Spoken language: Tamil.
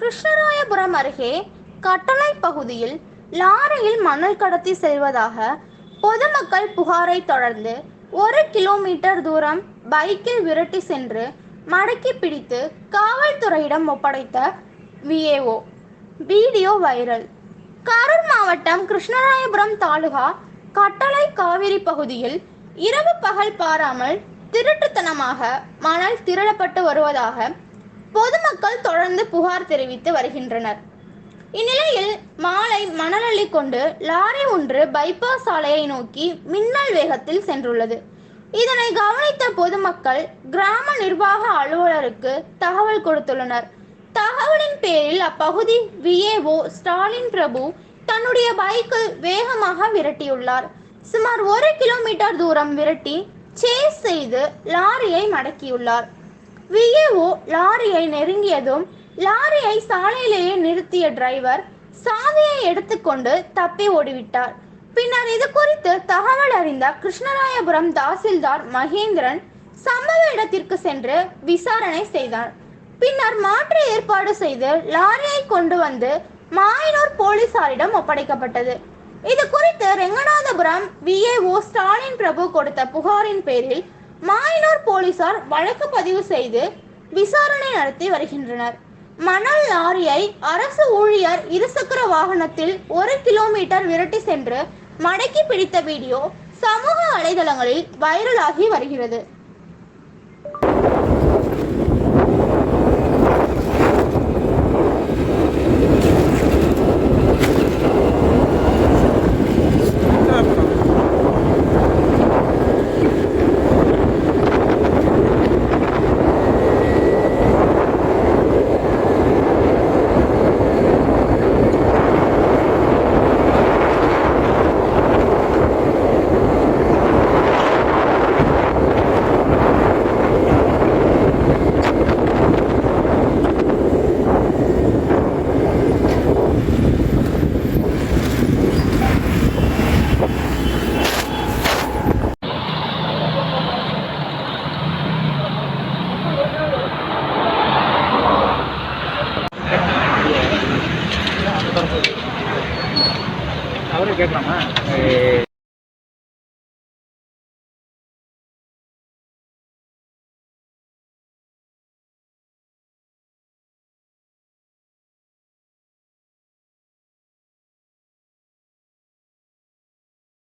கிருஷ்ணராயபுரம் அருகே கட்டளை பகுதியில் லாரியில் மணல் கடத்தி செல்வதாக பொதுமக்கள் புகாரை தொடர்ந்து ஒரு கிலோமீட்டர் தூரம் பைக்கில் விரட்டி சென்று மடக்கி பிடித்து காவல்துறையிடம் ஒப்படைத்த விஏஓ வீடியோ வைரல். கரூர் மாவட்டம் கிருஷ்ணராயபுரம் தாலுகா கட்டளை காவிரி பகுதியில் இரவு பகல் பாராமல் திருட்டுத்தனமாக மணல் திருடப்பட்டு வருவதாக பொதுமக்கள் தொடர்ந்து புகார் தெரிவித்து வருகின்றனர். இந்நிலையில் மாலை மணலள்ளி கொண்டு லாரி ஒன்று பைபாஸ் சாலையை நோக்கி மின்னல் வேகத்தில் சென்றுள்ளது. இதனை கவனித்த பொதுமக்கள் கிராம நிர்வாக அலுவலருக்கு தகவல் கொடுத்துள்ளனர். தகவலின் பேரில் அப்பகுதி விஏஓ ஸ்டாலின் பிரபு தன்னுடைய பைக்கில் வேகமாக விரட்டியுள்ளார். சுமார் ஒரு கிலோமீட்டர் தூரம் விரட்டி சேஸ் செய்து லாரியை மடக்கியுள்ளார். விஏஓ லாரியை நெருங்கியதும் லாரியை சாலையிலேயே நிறுத்திய டிரைவர் சாவியை எடுத்துக்கொண்டு தப்பி ஓடிவிட்டார். பின்னர் இது குறித்து தகவல் அறிந்த கிருஷ்ணராயபுரம் தாசில்தார் மகேந்திரன் சம்பவ இடத்திற்கு சென்று விசாரணை செய்தார். பின்னர் மாற்று ஏற்பாடு செய்து லாரியை கொண்டு வந்து மாயனூர் போலீசாரிடம் ஒப்படைக்கப்பட்டது. இது குறித்து ரெங்கநாதபுரம் விஏஓ ஸ்டாலின் பிரபு கொடுத்த புகாரின் பேரில் மாயனூர் போலீசார் வழக்கு பதிவு செய்து விசாரணை நடத்தி வருகின்றனர். மணல் லாரியை அரசு ஊழியர் இருசக்கர வாகனத்தில் ஒரு கிலோமீட்டர் விரட்டி சென்று மடக்கி பிடித்த வீடியோ சமூக வலைதளங்களில் வைரலாகி வருகிறது. கேட்கலாமா